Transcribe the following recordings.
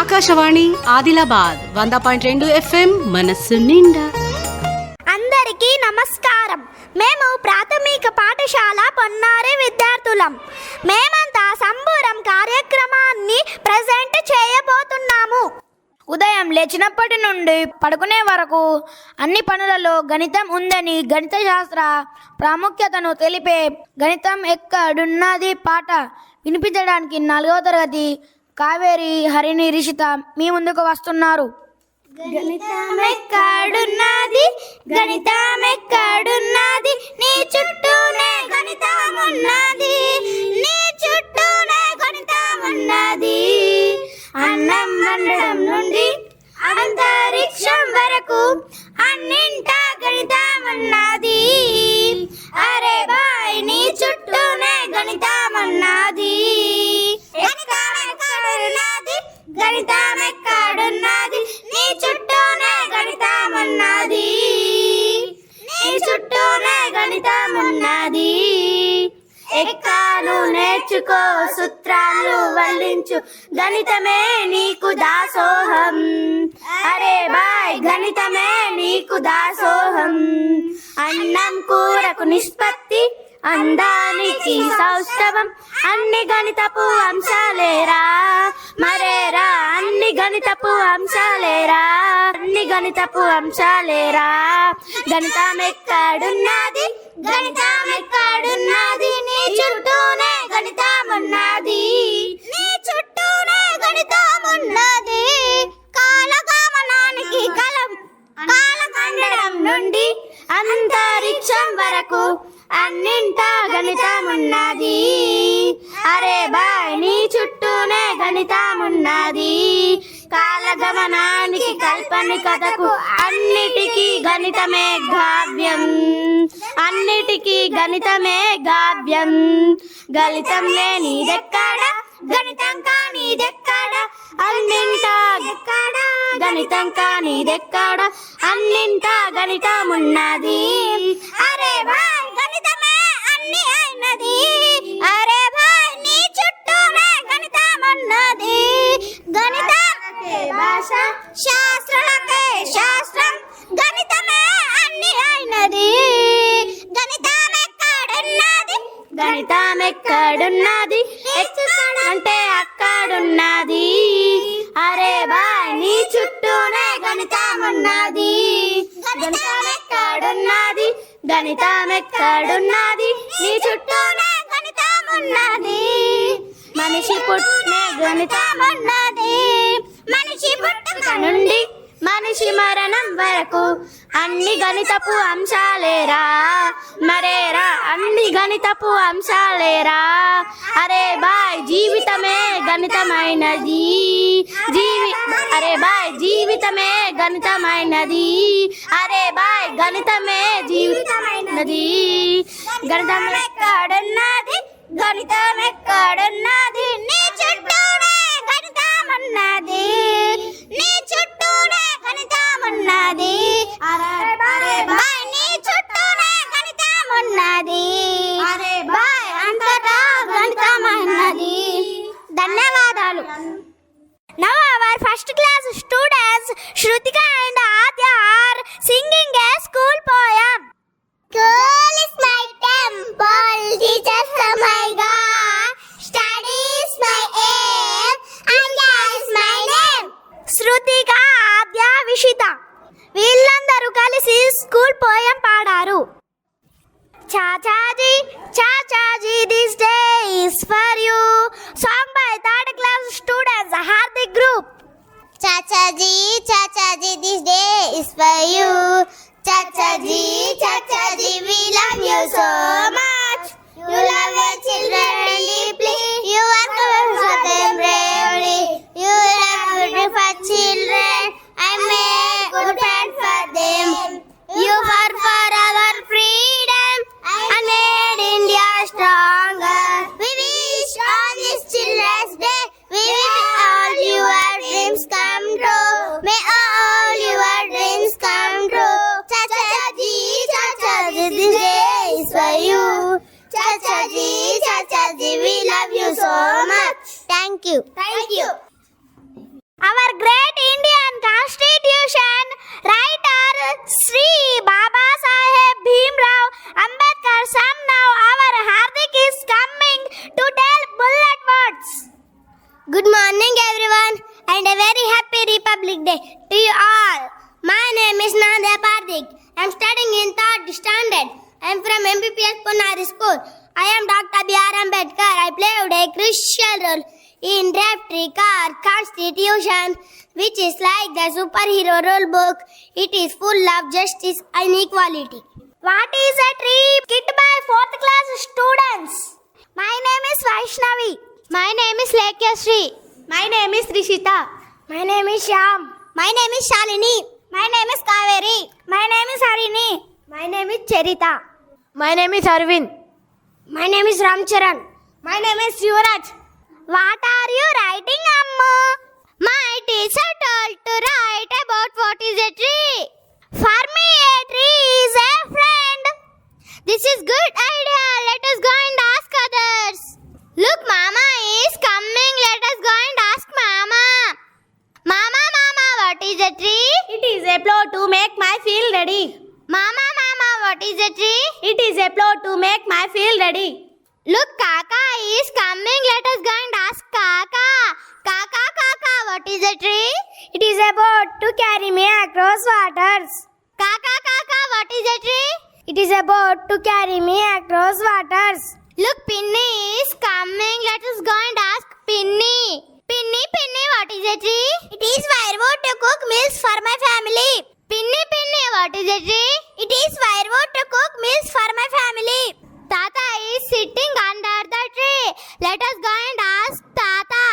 ఆకాశవాణి ఆదిలాబాద్ వంద పాయింట్ రెండు ఎఫ్ఎం మనస్సు నిండా. అందరికీ నమస్కారం. మేము ప్రాథమిక పాఠశాల పొన్నారి విద్యార్థులం. మేమంతా సంబూరం కార్యక్రమాన్ని ప్రజెంట్ చేయబోతున్నాము. ఉదయం లేచినప్పటి నుండి పడుకునే వరకు అన్ని పనులలో గణితం ఉందని గణిత శాస్త్ర ప్రాముఖ్యతను తెలిపే గణితం ఎక్కడున్నది పాట వినిపించడానికి నాలుగవ తరగతి కావేరి హరిణి రిషిత మీ ముందుకు వస్తున్నారు. గణితం గణితమెక్కడున్నది నీ చుట్టూనే గణితం ఉన్నది నీ చుట్టూనే గణితం ఉన్నది అన్నం వండడం నుండి అంతరిక్షం వరకు అన్నింటా గణితం గణితమే నీకు దాసోహం. అరే బాయ్ గణితమే నీకు దాసోహం. అన్నం కూరకు నిష్పత్తి అందానికి సౌష్ఠవం. అన్ని గణితపు అంశాలేరా? మరేరా? అన్ని గణితపు అంశాలేరా? అన్ని గణితపు అంశాలేరా? గణితం ఎక్కడున్నది గణితం ఎక్కడున్నది నీ చుట్టూనే గణితం ఉన్నది గణితమున్నది కాలగమనానికి కలం కాలఖండం నుండి అంతరిక్షం వరకు అన్నింటా గణితం ఉన్నది అరే బాయ్ నీ చుట్టూనే గణితం కాలగమనానికి కాలగమనానికి కల్పనికతకు అన్నిటికీ గణితమే గావ్యం. అన్నిటికీ గణితమే గావ్యం. గణితం లేనిదెక్కడ గణితం కానిదెక్కడ అన్నింట ఎక్కడ గణితం కానిదెక్కడ అన్నింట గణితం ఉన్నది అరే వా ఫలితమున్నది మనిషి పుట్టుక నుండి మనిషి మరణం వరకు అన్ని గణితపు అంశాలేరా? మరేరా? అన్ని గణితపు అంశాలేరా? అరే బాయ్ జీవితమే గణితమైనది. జీవి అరే బాయ్ జీవితమే గణితమైనది. అరే బాయ్ గణితమే జీవితమైనది. గణితం ఎక్కడున్నది గణితం ఎక్కడున్నది నీ చెట్టు ఉన్నది. నీ చుట్టూనే కనితం ఉన్నది అరే అరే బాయ్ నీ చుట్టూనే కనితం ఉన్నది అరే బాయ్ అంతటా గణితం ధన్యవాదాలు. Now our first class students Shruthika and Aadya are singing a school poem school is my temple teachers my గా my a is for you. Song by third class students Hardik Group. Cha cha ji, cha cha ji, this day is for you. Cha cha ji, cha cha ji, we love you so much. You love your children. much. Thank you. Thank you. Our great Indian Constitution writer Sri Baba Saheb Bhimrao Ambedkar Sam somehow our Hardik is coming to tell bullet words. Good morning everyone and a very happy Republic Day to you all. My name is Nanda Pardik. I'm studying in third standard. I'm from MBPS Ponari School. I am Dr. B.R. Ambedkar. I played a crucial role in drafting our constitution, which is like the superhero role book. It is full of justice and equality. What is a tree? Kit by fourth class students. My name is Vaishnavi. My name is Lekyasri. My name is Rishita. My name is Shyam. My name is Shalini. My name is Kaveri. My name is Harini. My name is Cherita. My name is Arvind. My name is Ramcharan. My name is Yuvraj. What are you writing, Amma? My teacher told to write about what is a tree. For me, a tree is a friend. This is good idea. Let us go and ask others. Look, Mama is coming. Let us go and ask Mama. Mama, Mama, what is a tree? It is a plow to make my field ready. Mama, what is a tree? It is a plot to make my field ready. Look, Kaka is coming. Let us go and ask Kaka. Kaka, Kaka, what is a tree? It is a boat to carry me across waters. Kaka, Kaka, what is a tree? It is a boat to carry me across waters. Look, Pinny is coming. Let us go and ask Pinny. Pinny, Pinny, what is a tree? It is firewood to cook meals for my family. Pinny, Pinny, what is a tree? It is firewood to cook meals for my family. Tata is sitting under the tree. Let us go and ask Tata.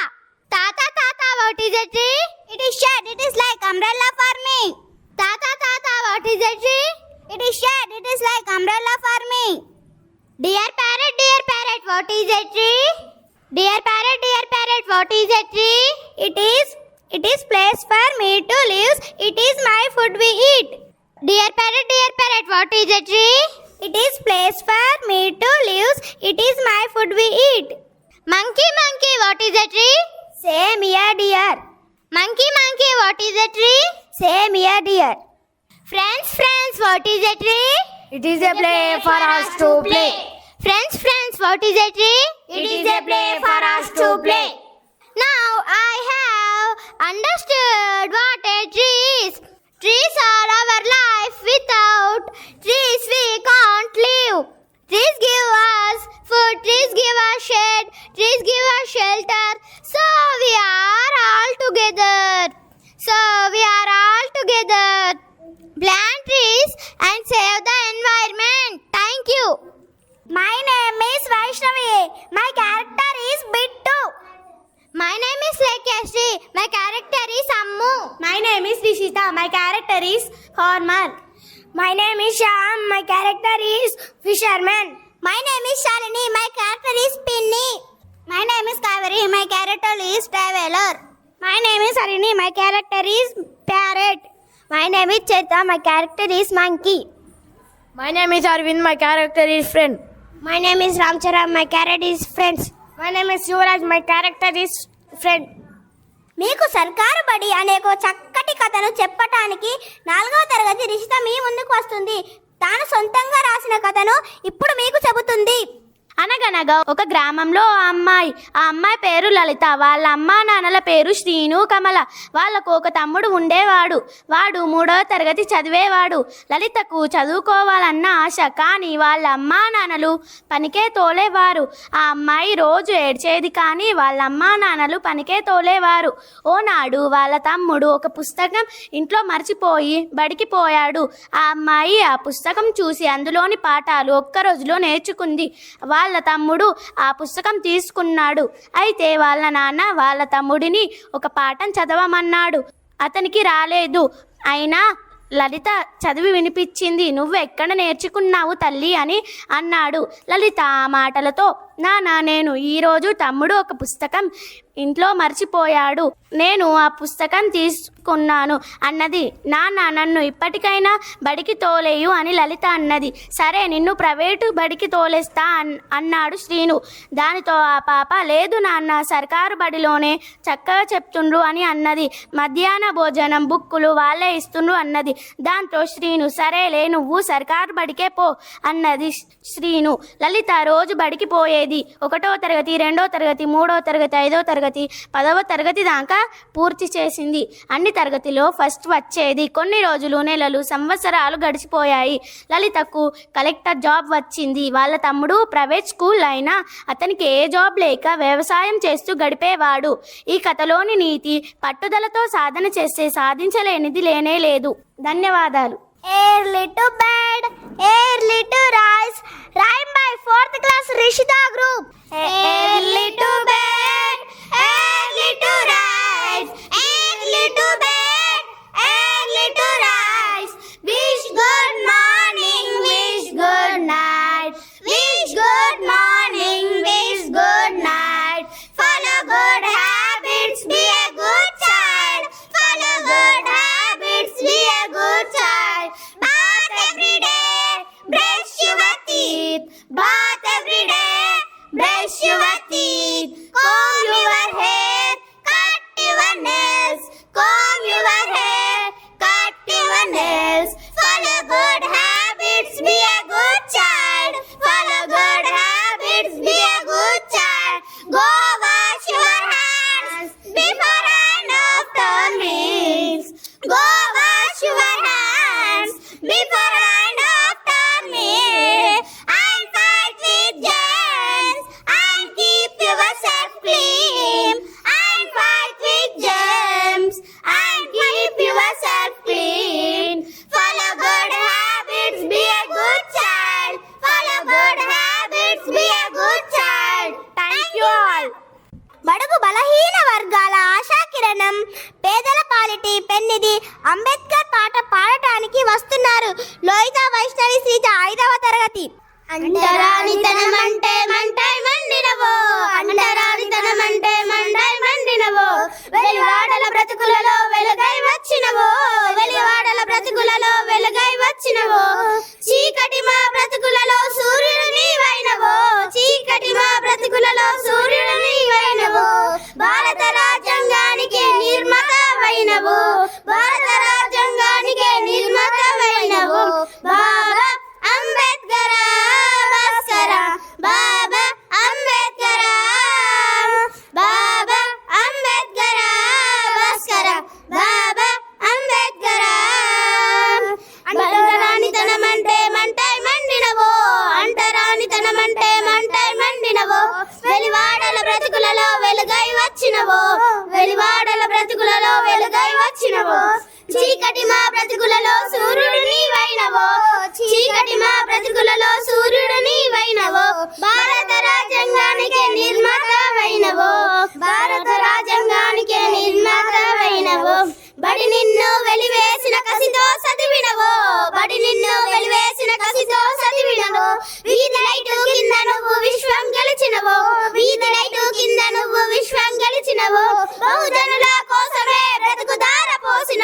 Tata, Tata, what is a tree? It is shed. It is like umbrella for me. Tata, Tata, what is a tree? It is shed. It is like umbrella for me. Dear parrot, dear parrot, what is a tree? Dear parrot, dear parrot, what is a tree? It is, It is place for me to live. It is my food we eat. Dear parrot, dear parrot, what is a tree? It is place for me to live. It is my food we eat. Monkey, monkey, what is a tree? Same here, dear. Monkey, monkey, what is a tree? Same here, dear. Friends, friends, what is a tree? It is a play for us to play. Friends, friends, what is a tree? It is a play for us to play. Now I have understood what a tree is. Trees are our life. Without trees, we can't live. Trees give us food. Trees give us shade. Trees give us shelter. So we are all together. So we are all together. Plant trees and save the environment. Thank you. My name is Vaishnavi. My character is Bittu. My name is Lekashri. My character my name is Rishita. My character is farmer. My name is Shyam. My character is fisherman. My name is Shalini. My character is Pinny. My name is Kaveri. My character is traveler. My name is Harini. My character is parrot. My name is Cheta. My character is monkey. My name is Arvind. My character is friend. My name is Ramcharan. My character is friends. My name is Suraj. My character is friend. మీకు సర్కారు బడి అనే ఒక చక్కటి కథను చెప్పటానికి నాలుగవ తరగతి రిషిత మీ ముందుకు వస్తుంది. తాను సొంతంగా రాసిన కథను ఇప్పుడు మీకు చెబుతుంది. అనగనగా ఒక గ్రామంలో అమ్మాయి ఆ అమ్మాయి పేరు లలిత వాళ్ళ అమ్మా నాన్నల పేరు శ్రీను కమల. వాళ్ళకు ఒక తమ్ముడు ఉండేవాడు. వాడు మూడవ తరగతి చదివేవాడు. లలితకు చదువుకోవాలన్న ఆశ కానీ వాళ్ళ అమ్మా నాన్నలు పనికే తోలేవారు. ఆ అమ్మాయి రోజు ఏడ్చేది కానీ వాళ్ళ అమ్మా నాన్నలు పనికే తోలేవారు. ఓనాడు వాళ్ళ తమ్ముడు ఒక పుస్తకం ఇంట్లో మర్చిపోయి బడికి పోయాడు. ఆ అమ్మాయి ఆ పుస్తకం చూసి అందులోని పాఠాలు ఒక్క రోజులో నేర్చుకుంది. వాళ్ళ వాళ్ళ తమ్ముడు ఆ పుస్తకం తీసుకున్నాడు. అయితే వాళ్ళ నాన్న వాళ్ళ తమ్ముడిని ఒక పాఠం చదవమన్నాడు. అతనికి రాలేదు. అయినా లలిత చదివి వినిపించింది. నువ్వు ఎక్కడ నేర్చుకున్నావు తల్లి అని అన్నాడు. లలిత ఆ మాటలతో నానా నేను ఈరోజు తమ్ముడు ఒక పుస్తకం ఇంట్లో మర్చిపోయాడు. నేను ఆ పుస్తకం తీసుకున్నాను అన్నది. నాన్న నన్ను ఇప్పటికైనా బడికి తోలేయు అని లలిత అన్నది. సరే నిన్ను ప్రైవేటు బడికి తోలేస్తా అన్ అన్నాడు శ్రీను. దానితో ఆ పాప లేదు నాన్న సర్కారు బడిలోనే చక్కగా చెప్తుండ్రు అని అన్నది. మధ్యాహ్న భోజనం బుక్కులు వాళ్ళే ఇస్తుండ్రు అన్నది. దాంతో శ్రీను సరేలే నువ్వు సర్కారు బడికే పో అన్నది శ్రీను. లలిత రోజు బడికి పోయేది ఉండేది ఒకటో తరగతి రెండో తరగతి మూడో తరగతి ఐదో తరగతి పదవ తరగతి దాకా పూర్తి చేసింది. అన్ని తరగతిలో ఫస్ట్ వచ్చేది కొన్ని రోజులు నెలలు సంవత్సరాలు గడిచిపోయాయి. లలితకు కలెక్టర్ జాబ్ వచ్చింది. వాళ్ళ తమ్ముడు ప్రైవేట్ స్కూల్ అయినా అతనికి ఏ జాబ్ లేక వ్యవసాయం చేస్తూ గడిపేవాడు. ఈ కథలోని నీతి పట్టుదలతో సాధన చేస్తే సాధించలేనిది లేనే లేదు. ధన్యవాదాలు. Air little bed, air little rice. Rhyme by fourth class Rishida group. Air little bed, air little rice, air little bed. Bath every day, brush your వర్గాల ఆశాకిరణం. పేదల పాలిటి పెన్నిది అంబేద్కర్ పాట పాడటానికి వస్తున్నారు. లోయిత వైష్ణవి శ్రీజ ఐదవ తరగతి. అంటరానితనమంటే మంటై మండినవో అంటరానితనమంటే మండై మండినవో వెలివాడల బ్రతుకులలో వెలుగై వచ్చినవో వెలివాడల బ్రతుకులలో వెలుగై వచ్చినవో చీకటి మా బ్రతుకులలో సూర్యుడు నీవైనవో చీకటి మా బ్రతుకులలో సూర్యుడు నీవైనవో భారత రాజ్యాంగానికి నిర్మాతవైనవు భారత రాజ్యాంగానికి నిర్మాతవైనవు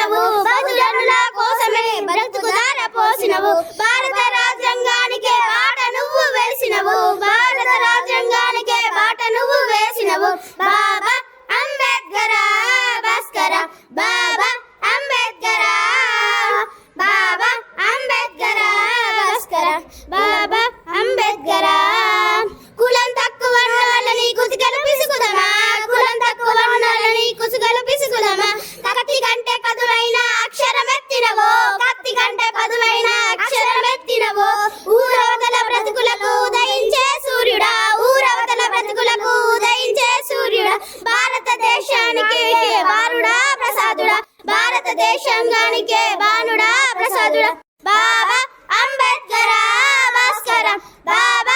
పోసినవు బహుజనుల దార పోసినవు. Baduram. Baba Ambedkara Bhaskaram. Baba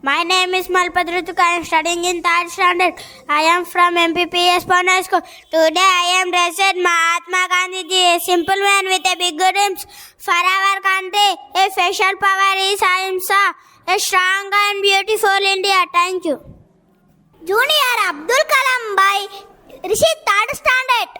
My name is Malpad Rituk. I am studying in third standard. I am from MPPS Pune School. Today I am dressed Mahatma Gandhi a simple man with a big dreams for our country. A special power is Ahimsa, a strong and beautiful India. Thank you. Junior Abdul Kalam by Rishi third standard.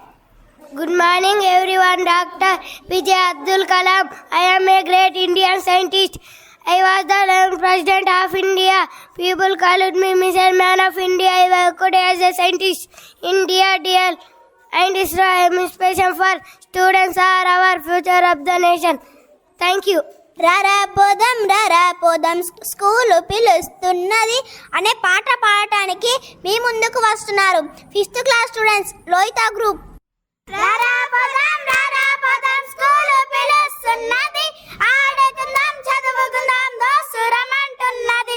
Good morning, everyone. Dr. Vijay Abdul Kalam. I am a great Indian scientist. I was the 11th president of India. People called me Missile Man of India. I worked as a scientist in DRDL and ISRO. I am inspiration for students are our future of the nation. Thank you. రారా పోదాం రారా పోదాం school పిలుస్తున్నది అనే పాట పాడటానికి మీ ముందుకు వస్తున్నారు fifth class students Lohitha group రారా ఆ రారా స్కూల్ పిలుస్తున్నది. ఆడుకుందాం చదువుకుందాం దోసురమంటున్నది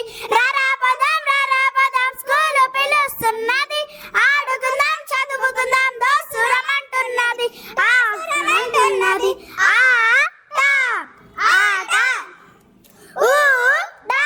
స్కూల్ పిలుస్తున్నది. ఆడుకుందాం చదువుకుందాం దోసురమంటున్నది ఆట ఊ డా.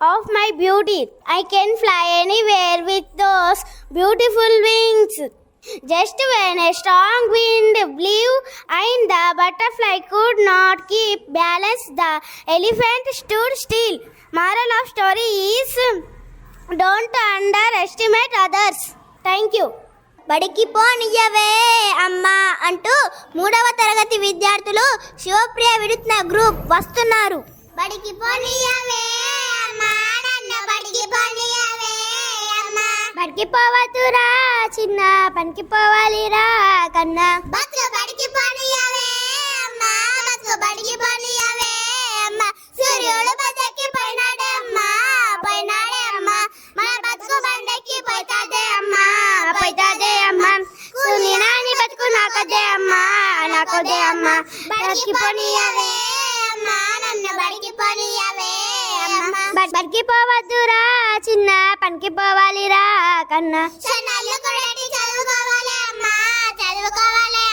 Of my beauty. I can fly anywhere with those beautiful wings. Just when a strong wind blew and the butterfly could not keep balance, the elephant stood still. Moral of story is don't underestimate others. Thank you. బడికి పోనియవే అమ్మా అంటూ మూడవ తరగతి విద్యార్థులు Shivapriya విడుతున్న group వస్తున్నారు బడికి పోనియవే బడికి పోవద్దురా చిన్న. పనికి పోవాలిరా కన్నా. బతుకు బడికి పోనియవే అమ్మా. బతుకు బడికి పోనియవే అమ్మా. సూర్యుడు బతకి పోయినాడే అమ్మా. పోయినాడే అమ్మా. మన బతుకు బండకి పోతాదే అమ్మా. పోతాదే అమ్మా. నాని బతుకు నాకదే అమ్మా. నాకదే అమ్మా. బడికి పోనీయవే అమ్మా. నన్ను బడికి పోవద్దురా చిన్న. పనికి పోవాలిరా కన్నా. చెన్నల్లు కొడటి చదువుకోవాలి అమ్మా చదువుకోవాలి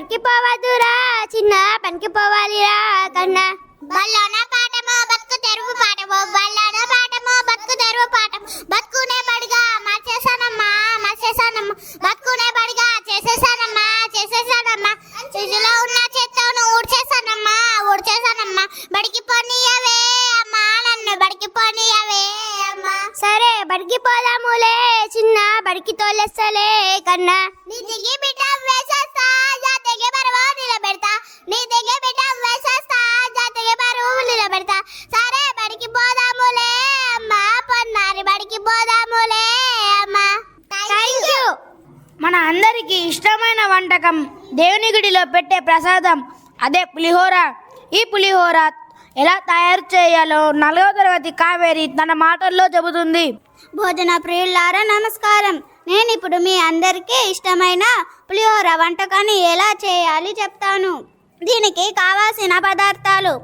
పనికి పోవద్దురా చిన్న పనికి పోవాలిరా కన్నా. బల్లోన పాఠమో బతుకు తెరువు పాఠమో బల్లోన పాఠమో బతుకు తెరువు పాఠం బతుకునే బడిగా మార్చేసానమ్మా మార్చేసానమ్మా బతుకునే బడిగా చేసేసానమ్మా చేసేసానమ్మా. ఫ్రిడ్జ్లో ఉన్న చెత్తను ఊడ్చేసానమ్మా ఊడ్చేసానమ్మా. బడికి పోనీయవే అమ్మా నన్ను బడికి పోనీయవే అమ్మా. సరే బడికి పోదాములే చిన్న బడికి తోలేస్తలే కన్నా. నీ దిగి బిడ్డ వేసేస్తా జాతికి బరువు నిలబెడతా. నీ దిగి బిడ్డ వేసేస్తా జాతికి బరువు నిలబెడతా. సరే బడికి పోదాములే అమ్మా పొన్నారి బడికి పోదాములే అమ్మా. థ్యాంక్ యూ మన అందరికీ ఇష్టమైన వంటకం దేవుని గుడిలో పెట్టే ప్రసాదం. అదే పులిహోర. ఈ పులిహోర ఎలా తయారు చేయాలో నాలుగవ తరగతి కావేరి తన మాటల్లో చెబుతుంది. భోజన ప్రియులారా నమస్కారం. నేను ఇప్పుడు మీ అందరికీ ఇష్టమైన పులిహోర వంటకాన్ని ఎలా చేయాలి చెప్తాను. దీనికి కావాల్సిన పదార్థాలు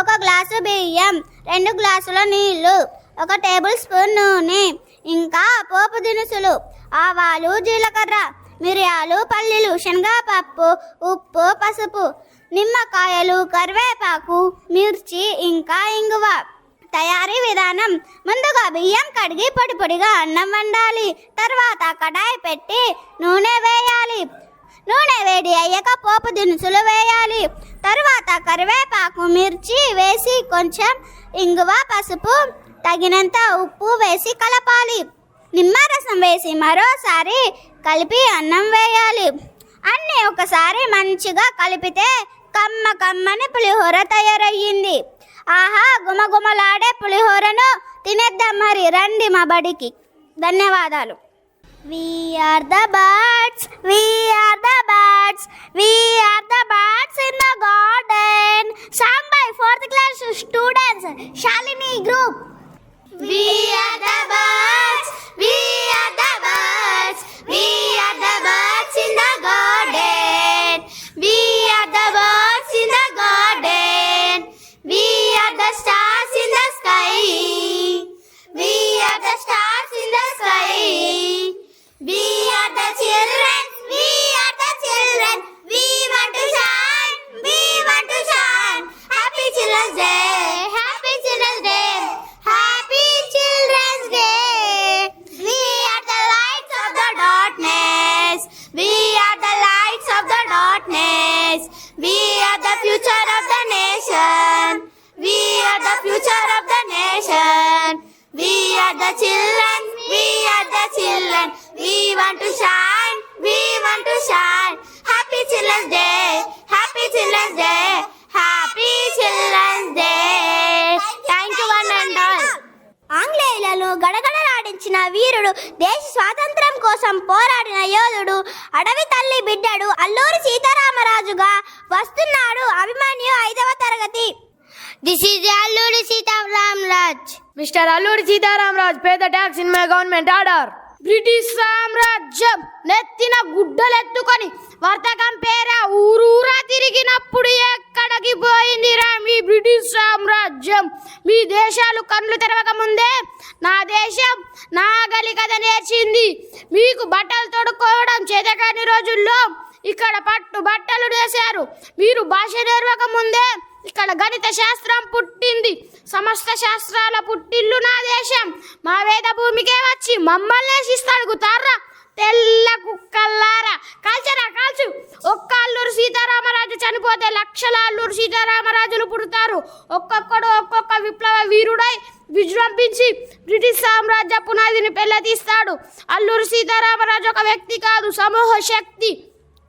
ఒక గ్లాసు బియ్యం రెండు గ్లాసుల నీళ్ళు ఒక టేబుల్ స్పూన్ నూనె ఇంకా పోపు దినుసులు ఆవాలు జీలకర్ర మిరియాలు పల్లీలు శనగపప్పు ఉప్పు పసుపు నిమ్మకాయలు కరివేపాకు మిర్చి ఇంకా ఇంగువ. తయారీ విధానం ముందుగా బియ్యం కడిగి పొడి పొడిగా అన్నం వండాలి. తర్వాత కడాయి పెట్టి నూనె వేయాలి. నూనె వేడి అయ్యాక పోపు దినుసులు వేయాలి. తరువాత కరివేపాకు మిర్చి వేసి కొంచెం ఇంగువ పసుపు తగినంత ఉప్పు వేసి కలపాలి. నిమ్మరసం వేసి మరోసారి కలిపి అన్నం వేయాలి. అన్నీ ఒకసారి మంచిగా కలిపితే కమ్మ కమ్మని పులిహోర తయారయ్యింది. ఆహా గుమగుమలాడే పులిహోరను తినేద్దాం మరి. రండి మా బడికి. ధన్యవాదాలు. We are the birds we are the birds we are the birds in the garden song by fourth class students Shalini group We are the birds, we are the birds, we are the birds in the garden. We are the birds in the garden. We are the stars in the sky. స్వాతంత్రం కోసం పోరాడిన యోధుడు అడవి తల్లి బిడ్డడు అల్లూరి సీతారామరాజుగా వస్తున్నాడు అభిమన్యు ఐదవ తరగతి. This is Alluri Sitaramaraju mister Alluri Sitaramaraju pay the tax in my government order. British సామ్రాజ్యం నెత్తిన గుడ్డలెత్తుకొని వర్తకం పేర ఊరూరా తిరిగినప్పుడు ఎక్కడికి పోయిందిరా మీ బ్రిటిష్ సామ్రాజ్యం? మీ దేశాలు కళ్ళు తెరవక ముందే నా దేశం నాగలికత కథ నేర్చింది. మీకు బట్టలు తొడుక్కోవడం చేతకాని రోజుల్లో ఇక్కడ పట్టు బట్టలు వేశారు మీరు భాష నేర్వక ముందే ఇక్కడ గణిత శాస్త్రం పుట్టింది. సమస్త శాస్త్రాల పుట్టిల్లు నా దేశం. మా వేద భూమికే వచ్చి మమ్మల్ని శిస్తడుగుతారా తెల్ల కుక్కల్లారా. కాల్చరా కాల్చు. ఒక్క అల్లూరు సీతారామరాజు చనిపోతే లక్షల అల్లూరు సీతారామరాజులు పుడతారు. ఒక్కొక్కడు ఒక్కొక్క విప్లవ వీరుడై విజృంభించి బ్రిటిష్ సామ్రాజ్య పునాదిని పెళ్ళతీస్తాడు అల్లూరు సీతారామరాజు ఒక వ్యక్తి కాదు సమూహ శక్తి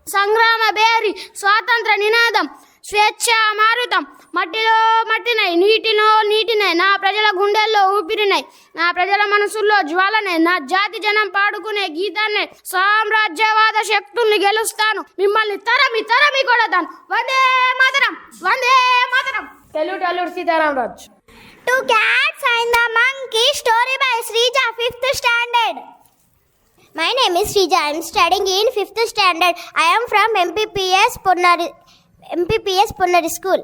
సంగ్రామ బేరి స్వాతంత్ర నినాదం స్వేచ్ఛ మారుతం. మట్టిలో మట్టినై నీటిలో నీటినాయి నా ప్రజల గుండెల్లో ఊపిరినై నా ప్రజల మనసుల్లో జ్వాలనే నా జాతి జనం పాడుకునే గీతాన్నే సామ్రాజ్యవాద శక్తుల్ని గెలుస్తాను మిమ్మల్ని తరమి తరమి కొడతాను. Vande Mataram Vande Mataram. Telugu Sitaramaraju. Two cats and the monkey story by Sreeja fifth standard. My name is Sreeja I'm studying in fifth standard. I'm from MPPS Ponnari MPPS Ponnari school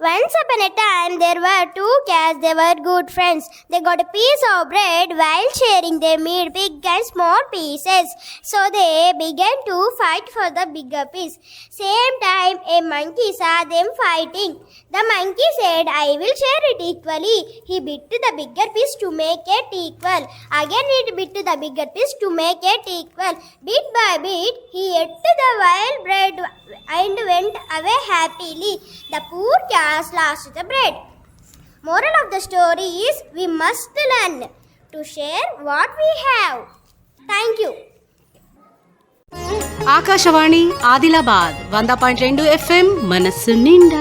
Once upon a time, there were two cats. They were good friends. They got a piece of bread while sharing. They made big and small pieces. So they began to fight for the bigger piece. Same time, a monkey saw them fighting. The monkey said, I will share it equally. He bit the bigger piece to make it equal. Again, it bit the bigger piece to make it equal. Bit by bit, he ate the wild bread and went away happily. The poor cats last the bread. Moral of the story is we must learn to share what we have. Thank you. Akashvani Adilabad వంద point రెండు FM మనస్సు నిండా